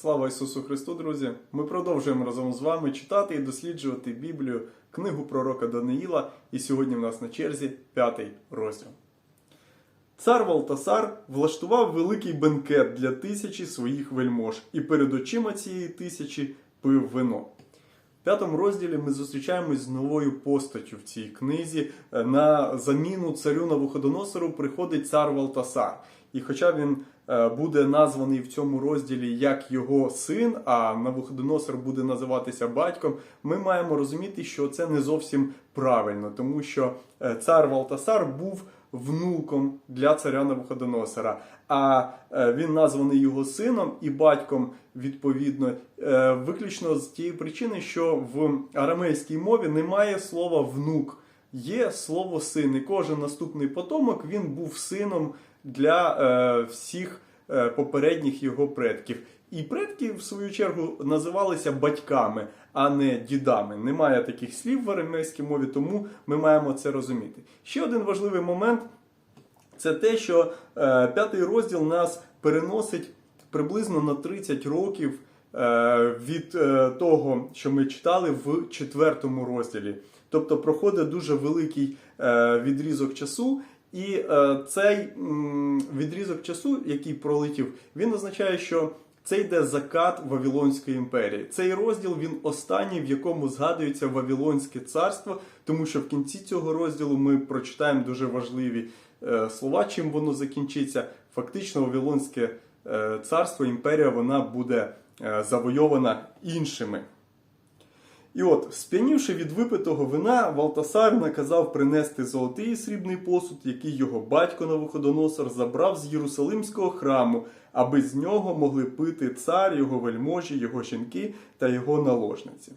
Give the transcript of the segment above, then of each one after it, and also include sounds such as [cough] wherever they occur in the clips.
Слава Ісусу Христу, друзі! Ми продовжуємо разом з вами читати і досліджувати Біблію, книгу пророка Даниїла, і сьогодні в нас на черзі п'ятий розділ. Цар Валтасар влаштував великий бенкет для тисячі своїх вельмож, і перед очима цієї тисячі пив вино. В п'ятому розділі ми зустрічаємось з новою постаттю в цій книзі. Е, На заміну царю Навуходоносору приходить цар Валтасар. І хоча він буде названий в цьому розділі як його син, а Навуходоносор буде називатися батьком, ми маємо розуміти, що це не зовсім правильно, тому що е, цар Валтасар був внуком для царя Навуходоносора, а е, він названий його сином і батьком відповідно, е, виключно з тієї причини, що в арамейській мові немає слова внук, є слово син. І кожен наступний потомок він був сином для е, всіх е, попередніх його предків. І предки, в свою чергу, називалися батьками, а не дідами. Немає таких слів в арамейській мові, тому ми маємо це розуміти. Ще один важливий момент це те, що е, п'ятий розділ нас переносить приблизно на 30 років від того, що ми читали в четвертому розділі. Тобто проходить дуже великий відрізок часу. І е, цей м, відрізок часу, який пролетів, він означає, що це йде закат Вавилонської імперії. Цей розділ він останній, в якому згадується Вавилонське царство, тому що в кінці цього розділу ми прочитаємо дуже важливі е, слова, чим воно закінчиться. Фактично, Вавилонське е, царство, імперія, вона буде е, завойована іншими. І от, сп'янівши від випитого вина, Валтасар наказав принести золотий і срібний посуд, який його батько Навуходоносор забрав з Єрусалимського храму, аби з нього могли пити цар, його вельможі, його жінки та його наложниці.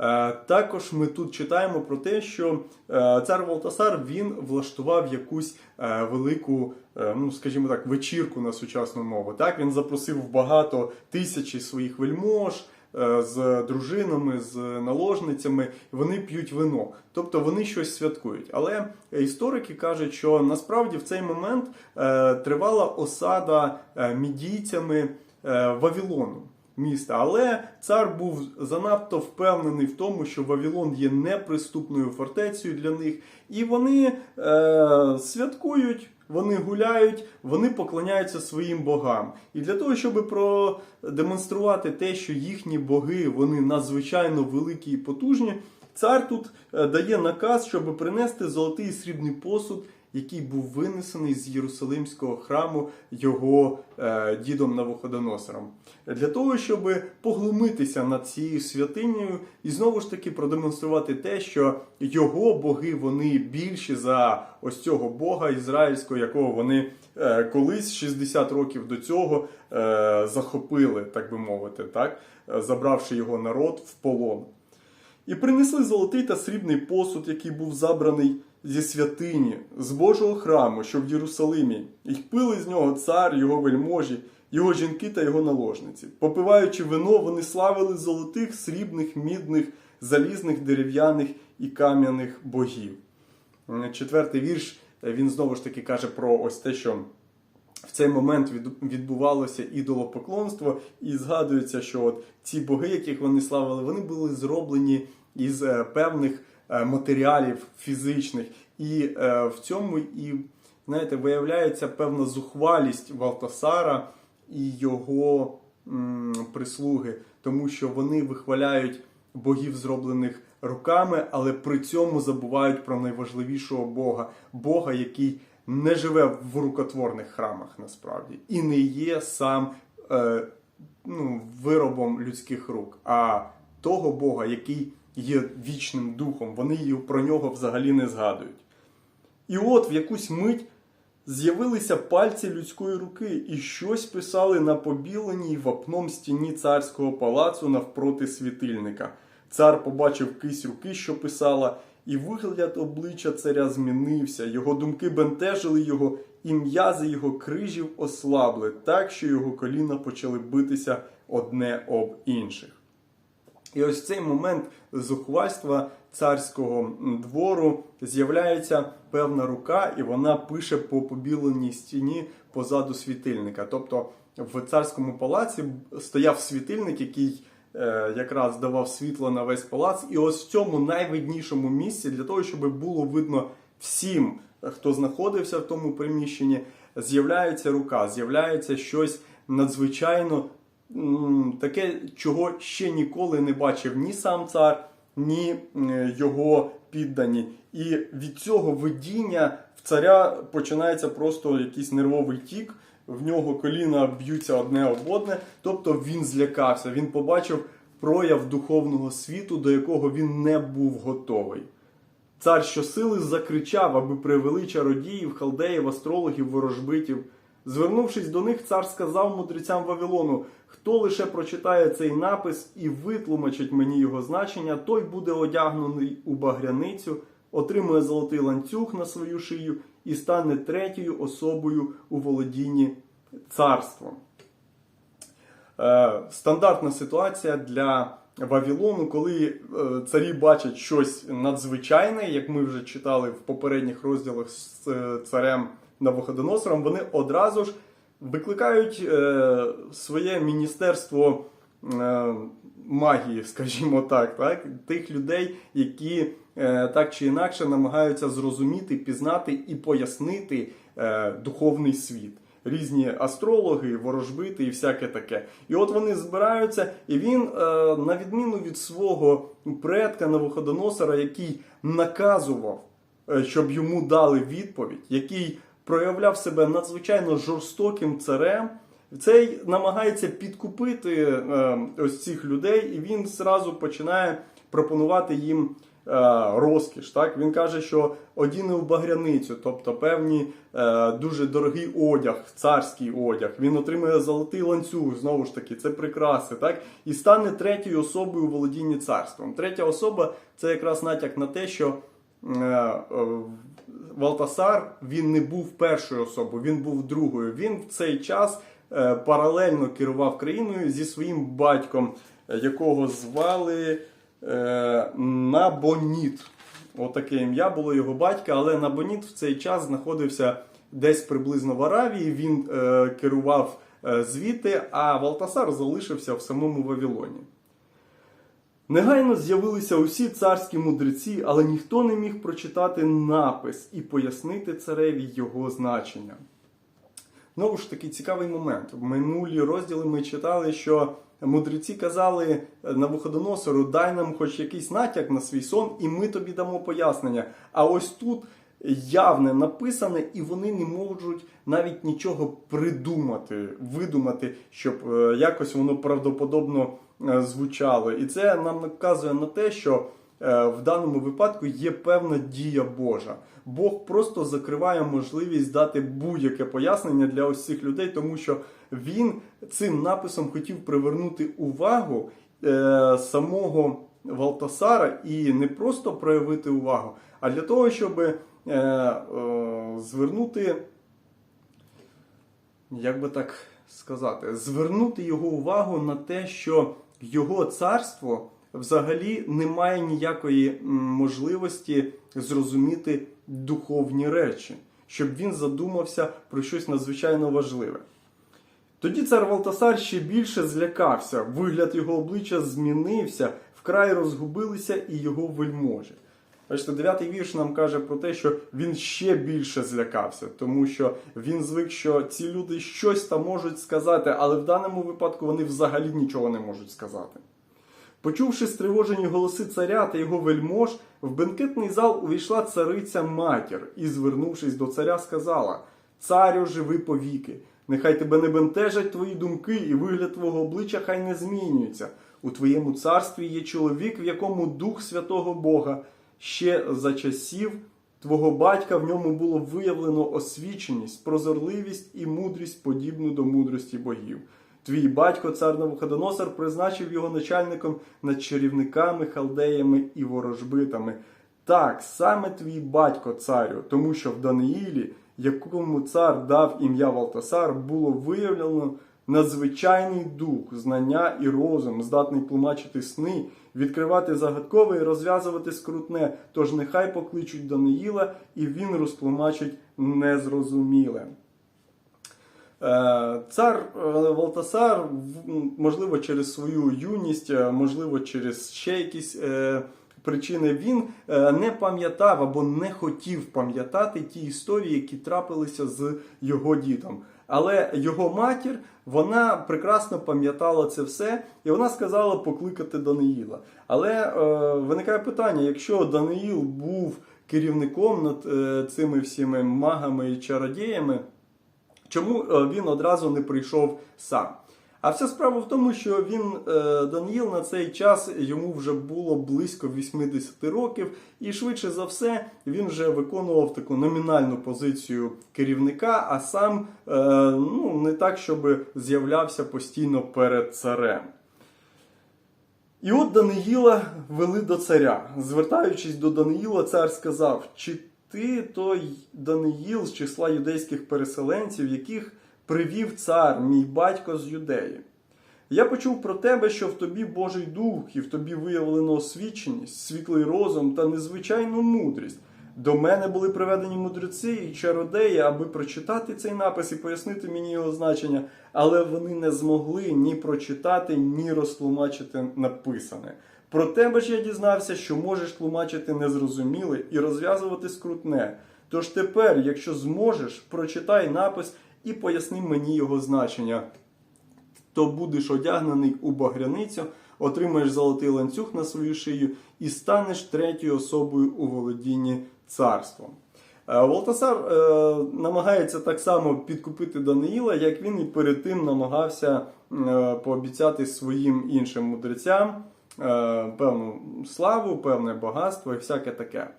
Е, Також ми тут читаємо про те, що е, цар Валтасар він влаштував якусь е, велику, ну скажімо так, вечірку на сучасну мову. Так він запросив багато тисячі своїх вельмож з дружинами, з наложницями. Вони п'ють вино, тобто вони щось святкують. Але історики кажуть, що насправді в цей момент е, тривала осада е, мідійцями е, Вавилону міста. Але цар був занадто впевнений в тому, що Вавилон є неприступною фортецею для них, і вони е, святкують. Вони гуляють, вони поклоняються своїм богам. І для того, щоб продемонструвати те, що їхні боги вони надзвичайно великі і потужні, цар тут е, дає наказ, щоб принести золотий і срібний посуд, який був винесений з Єрусалимського храму його е, дідом Навуходоносором. Для того, щоб поглумитися над цією святинею і знову ж таки продемонструвати те, що його боги вони більші за ось цього Бога ізраїльського, якого вони е, колись 60 років до цього е, захопили, так би мовити, так, забравши його народ в полон. І принесли золотий та срібний посуд, який був забраний зі святині, з Божого храму, що в Єрусалимі, і пили з нього цар, його вельможі, його жінки та його наложниці. Попиваючи вино, вони славили золотих, срібних, мідних, залізних, дерев'яних і кам'яних богів. Е, Четвертий вірш е, він знову ж таки каже про ось те, що в цей момент відбувалося ідолопоклонство, і згадується, що от ці боги, яких вони славили, вони були зроблені із е, певних матеріалів фізичних. І е, в цьому і знаєте, виявляється певна зухвалість Валтасара і його м, прислуги, тому що вони вихваляють богів, зроблених руками, але при цьому забувають про найважливішого Бога, Бога, який не живе в рукотворних храмах насправді. І не є сам е, ну, виробом людських рук, а того Бога, який є вічним духом. Вони про нього взагалі не згадують. І от в якусь мить з'явилися пальці людської руки і щось писали на побіленій вапном стіні царського палацу навпроти світильника. Цар побачив кись руки, що писала, і вигляд обличчя царя змінився. Його думки бентежили його, і м'язи його крижів ослабли, так що його коліна почали битися одне об інших. І ось в цей момент зухвальства царського двору з'являється певна рука, і вона пише по побіленій стіні позаду світильника. Тобто в царському палаці стояв світильник, який е, якраз давав світло на весь палац. І ось в цьому найвиднішому місці, для того, щоб було видно всім, хто знаходився в тому приміщенні, з'являється рука, з'являється щось надзвичайно таке, чого ще ніколи не бачив ні сам цар, ні його піддані. І від цього видіння в царя починається просто якийсь нервовий тік. В нього коліна б'ються одне об одне, тобто він злякався. Він побачив прояв духовного світу, до якого він не був готовий. Цар щосили закричав, аби привели чародіїв, халдеїв, астрологів, ворожбитів. Звернувшись до них, цар сказав мудрецям Вавилону: хто лише прочитає цей напис і витлумачить мені його значення, той буде одягнений у багряницю, отримує золотий ланцюг на свою шию і стане третьою особою у володінні царством. Е, стандартна ситуація для Вавилону, коли е, царі бачать щось надзвичайне, як ми вже читали в попередніх розділах з е, царем Навуходоносором, вони одразу ж викликають е, своє міністерство е, магії, [laughs] скажімо так, так, тих людей, які е, так чи інакше намагаються зрозуміти, пізнати і пояснити е, духовний світ. Різні астрологи, ворожбити і всяке таке. І от вони збираються, і він, е, на відміну від свого предка Навуходоносора, який наказував, е, щоб йому дали відповідь, який проявляв себе надзвичайно жорстоким царем, цей намагається підкупити е, ось цих людей, і він зразу починає пропонувати їм е, розкіш. Так? Він каже, що одіне в багряницю, тобто певні е, дуже дорогий одяг, царський одяг. Він отримує золотий ланцюг, знову ж таки, це прикраси, так? і стане третьою особою у володінні царством. Третя особа це якраз натяк на те, що. е, е, Валтасар він не був першою особою, він був другою. Він в цей час е, паралельно керував країною зі своїм батьком, е, якого звали е, Набоніт. Отаке ім'я було його батька, але Набоніт в цей час знаходився десь приблизно в Аравії. Він керував звідти, а Валтасар залишився в самому Вавилоні. Негайно з'явилися усі царські мудреці, але ніхто не міг прочитати напис і пояснити цареві його значення. Знову ж таки, цікавий момент. В минулі розділи ми читали, що мудреці казали Навуходоносору, дай нам хоч якийсь натяк на свій сон, і ми тобі дамо пояснення. А ось тут явне написане, і вони не можуть навіть нічого придумати, видумати, щоб е, якось воно правдоподобно е, звучало. І це нам наказує на те, що е, в даному випадку є певна дія Божа. Бог просто закриває можливість дати будь-яке пояснення для ось цих людей, тому що він цим написом хотів привернути увагу е, самого Валтасара і не просто проявити увагу, а для того, щоб звернути як би так сказати, звернути його увагу на те, що його царство взагалі не має ніякої можливості зрозуміти духовні речі, щоб він задумався про щось надзвичайно важливе. Тоді цар Валтасар ще більше злякався, вигляд його обличчя змінився, вкрай розгубилися і його вельможі. Бачите, дев'ятий вірш нам каже про те, що він ще більше злякався, тому що він звик, що ці люди щось там можуть сказати, але в даному випадку вони взагалі нічого не можуть сказати. Почувши стривожені голоси царя та його вельмож, в бенкетний зал увійшла цариця матір і, звернувшись до царя, сказала: Царю, живи повіки, нехай тебе не бентежать твої думки, і вигляд твого обличчя хай не змінюється. У твоєму царстві є чоловік, в якому дух святого Бога. Ще за часів твого батька в ньому було виявлено освіченість, прозорливість і мудрість, подібну до мудрості богів. Твій батько, цар Навуходоносор, призначив його начальником над чарівниками, халдеями і ворожбитами. Так, саме твій батько, царю, тому що в Даниїлі, якому цар дав ім'я Валтасар, було виявлено надзвичайний дух, знання і розум, здатний тлумачити сни, відкривати загадкове і розв'язувати скрутне. Тож нехай покличуть Даниїла, і він розтлумачить незрозуміле. Е, Цар е, Валтасар, можливо, через свою юність, е, можливо, через ще якісь причини, він не пам'ятав або не хотів пам'ятати ті історії, які трапилися з його дідом. Але його матір вона прекрасно пам'ятала це все, і вона сказала покликати Даниїла. Але е, виникає питання: якщо Даниїл був керівником над е, цими всіми магами і чародіями, чому е, він одразу не прийшов сам? А вся справа в тому, що він е, Даниїл на цей час йому вже було близько 80 років, і швидше за все він вже виконував таку номінальну позицію керівника, а сам е, ну, не так, щоб з'являвся постійно перед царем. І от Даниїла вели до царя. Звертаючись до Даниїла, цар сказав: Чи ти той Даниїл з числа юдейських переселенців, яких привів цар, мій батько з юдеї? Я почув про тебе, що в тобі Божий дух, і в тобі виявлено освіченість, світлий розум та незвичайну мудрість. До мене були приведені мудреці і чародеї, аби прочитати цей напис і пояснити мені його значення, але вони не змогли ні прочитати, ні розтлумачити написане. Про тебе ж я дізнався, що можеш тлумачити незрозуміле і розв'язувати скрутне. Тож тепер, якщо зможеш, прочитай напис і поясни мені його значення то будеш одягнений у багряницю, отримаєш золотий ланцюг на свою шию і станеш третьою особою у володінні царством. Е, Валтасар е, намагається так само підкупити Даниїла, як він і перед тим намагався е, пообіцяти своїм іншим мудрецям е, певну славу, певне багатство і всяке таке.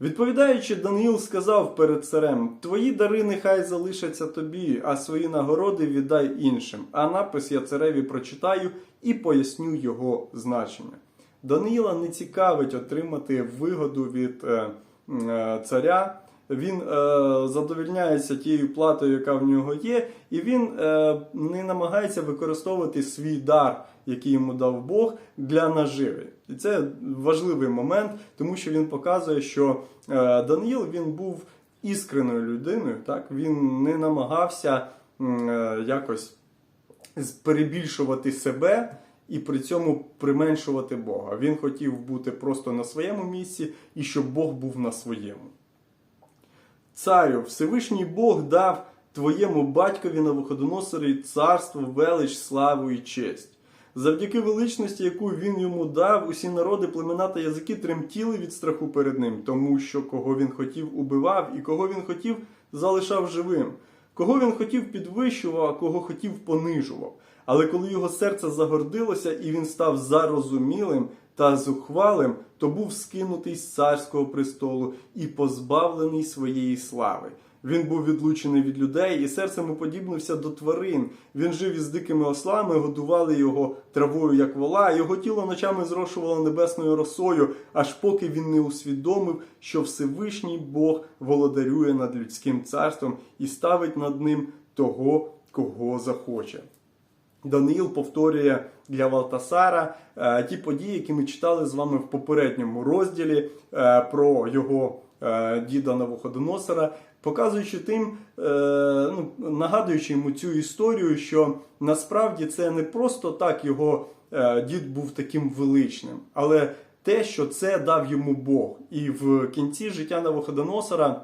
Відповідаючи, Даниїл сказав перед царем: Твої дари нехай залишаться тобі, а свої нагороди віддай іншим. А напис я цареві прочитаю і поясню його значення. Даниїла не цікавить отримати вигоду від е, е, царя. Він е, задовільняється тією платою, яка в нього є, і він е, не намагається використовувати свій дар, який йому дав Бог, для наживи. І це важливий момент, тому що він показує, що е, Даниїл він був іскренною людиною. Так він не намагався е, якось перебільшувати себе і при цьому применшувати Бога. Він хотів бути просто на своєму місці і щоб Бог був на своєму. Царю, Всевишній Бог дав твоєму батькові Навуходоносорі царство, велич, славу і честь. Завдяки величності, яку він йому дав, усі народи, племена та язики тремтіли від страху перед ним, тому що кого він хотів убивав, і кого він хотів залишав живим, кого він хотів підвищував, а кого хотів понижував. Але коли його серце загордилося і він став зарозумілим та зухвалим, то був скинутий з царського престолу і позбавлений своєї слави. Він був відлучений від людей і серцем уподібнився до тварин. Він жив із дикими ослами, годували його травою, як вола. Його тіло ночами зрошувало небесною росою, аж поки він не усвідомив, що Всевишній Бог володарює над людським царством і ставить над ним того, кого захоче. Даниїл повторює для Валтасара е, ті події, які ми читали з вами в попередньому розділі е, про його е, діда Навуходоносора, показуючи тим, е, ну, нагадуючи йому цю історію, що насправді це не просто так його е, дід був таким величним, але те, що це дав йому Бог. І в кінці життя Навуходоносора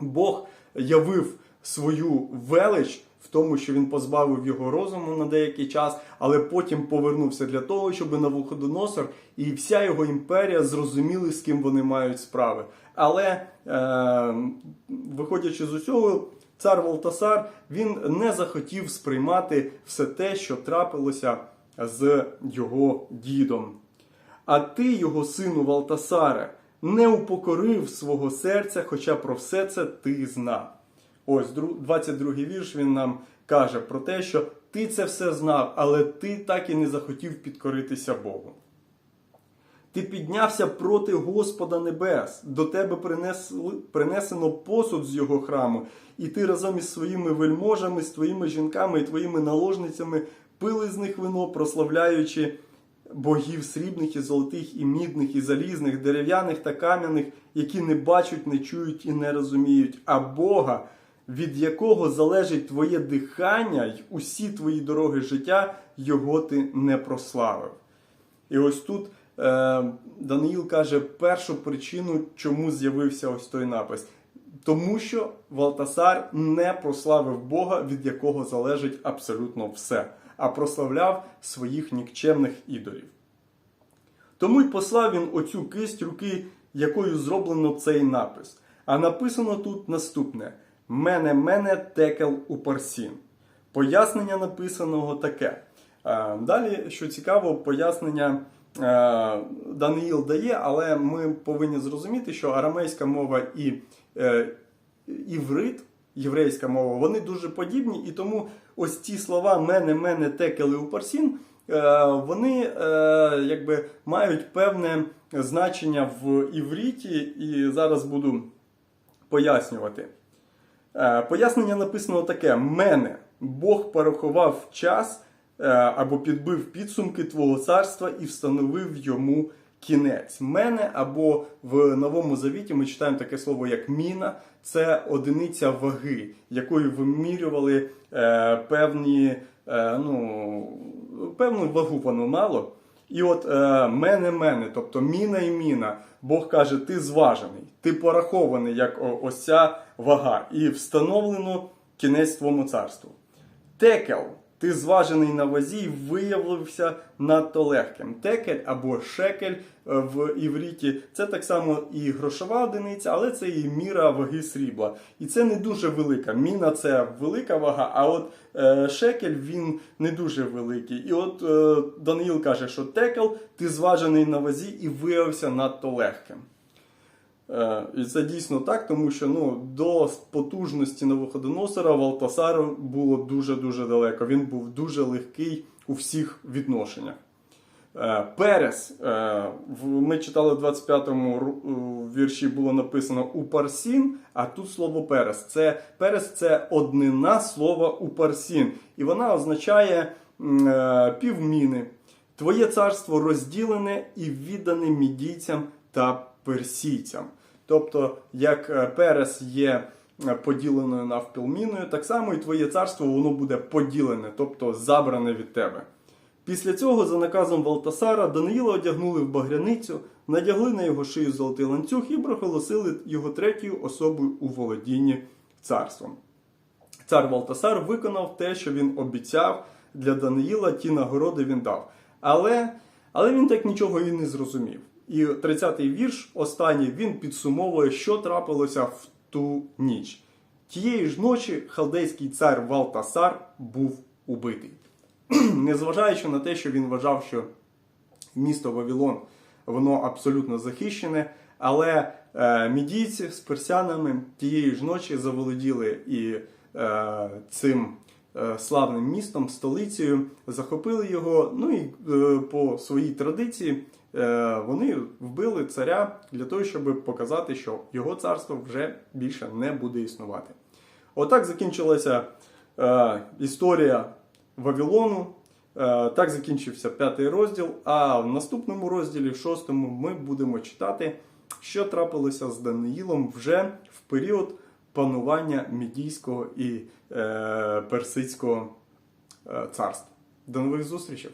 Бог явив свою велич в тому, що він позбавив його розуму на деякий час, але потім повернувся для того, щоб Навуходоносор і вся його імперія зрозуміли, з ким вони мають справи. Але е, виходячи з усього, цар Валтасар він не захотів сприймати все те, що трапилося з його дідом. А ти, його сину Валтасаре, не упокорив свого серця, хоча про все це ти знав. Ось 22-й вірш він нам каже про те, що ти це все знав, але ти так і не захотів підкоритися Богу. Ти піднявся проти Господа Небес, до тебе принесли, принесено посуд з його храму, і ти разом із своїми вельможами, з твоїми жінками і твоїми наложницями пили з них вино, прославляючи богів срібних і золотих, і мідних, і залізних, дерев'яних та кам'яних, які не бачать, не чують і не розуміють, а Бога, від якого залежить твоє дихання й усі твої дороги життя, його ти не прославив. І ось тут е, Даниїл каже першу причину, чому з'явився ось той напис. Тому що Валтасар не прославив Бога, від якого залежить абсолютно все, а прославляв своїх нікчемних ідолів. Тому й послав він оцю кисть руки, якою зроблено цей напис. А написано тут наступне: Мене, мене текел у парсін. Пояснення написаного таке. Е, Далі, що цікаво, пояснення е, Даниїл дає, але ми повинні зрозуміти, що арамейська мова і е, іврит, єврейська мова, вони дуже подібні, і тому ось ці слова мене, мене, текели у парсін, вони якби мають певне значення в івріті, і зараз буду пояснювати. Е, Пояснення написано таке: мене Бог порахував час е, або підбив підсумки Твого царства і встановив йому кінець. Мене або в Новому Завіті ми читаємо таке слово як міна, це одиниця ваги, якою вимірювали е, певні, ну, певну вагу воно мало. І от е, мене, мене, тобто міна і міна. Бог каже, ти зважений, ти порахований як ось ця вага, і встановлено кінець твому царству. Текел, ти зважений на вазі і виявився надто легким. Текель або шекель е, в івріті це так само і грошова одиниця, але це і міра ваги срібла. І це не дуже велика. Міна це велика вага, а от е, шекель він не дуже великий. І от е, Даниїл каже, що текел ти зважений на вазі і виявився надто легким. Е, І це дійсно так, тому що ну, до потужності Навуходоносора Валтасару було дуже-дуже далеко. Він був дуже легкий у всіх відношеннях. Е, Перес, е, ми читали в 25-му вірші було написано у парсін, а тут слово перес. Це перес це однина слова у парсін, і вона означає півміни. Твоє царство розділене і віддане мідійцям та персійцям. Тобто, як е, Перес є е, поділеною навпілміною, так само і твоє царство воно буде поділене, тобто забране від тебе. Після цього, за наказом Валтасара, Даниїла одягнули в багряницю, надягли на його шию золотий ланцюг і проголосили його третьою особою у володінні царством. Цар Валтасар виконав те, що він обіцяв для Даниїла, ті нагороди він дав. Але, але він так нічого і не зрозумів. І 30-й вірш, останній, він підсумовує, що трапилося в ту ніч. Тієї ж ночі халдейський цар Валтасар був убитий. [clears throat] Незважаючи на те, що він вважав, що місто Вавилон воно абсолютно захищене, але е, мідійці з персянами тієї ж ночі заволоділи і е, цим е, славним містом, столицею, захопили його. Ну і е, по своїй традиції вони вбили царя для того, щоб показати, що його царство вже більше не буде існувати. Отак закінчилася е, історія Вавилону. Е, Так закінчився п'ятий розділ. А в наступному розділі, в шостому, ми будемо читати, що трапилося з Даниїлом вже в період панування Мідійського і е, Персидського е, царства. До нових зустрічей!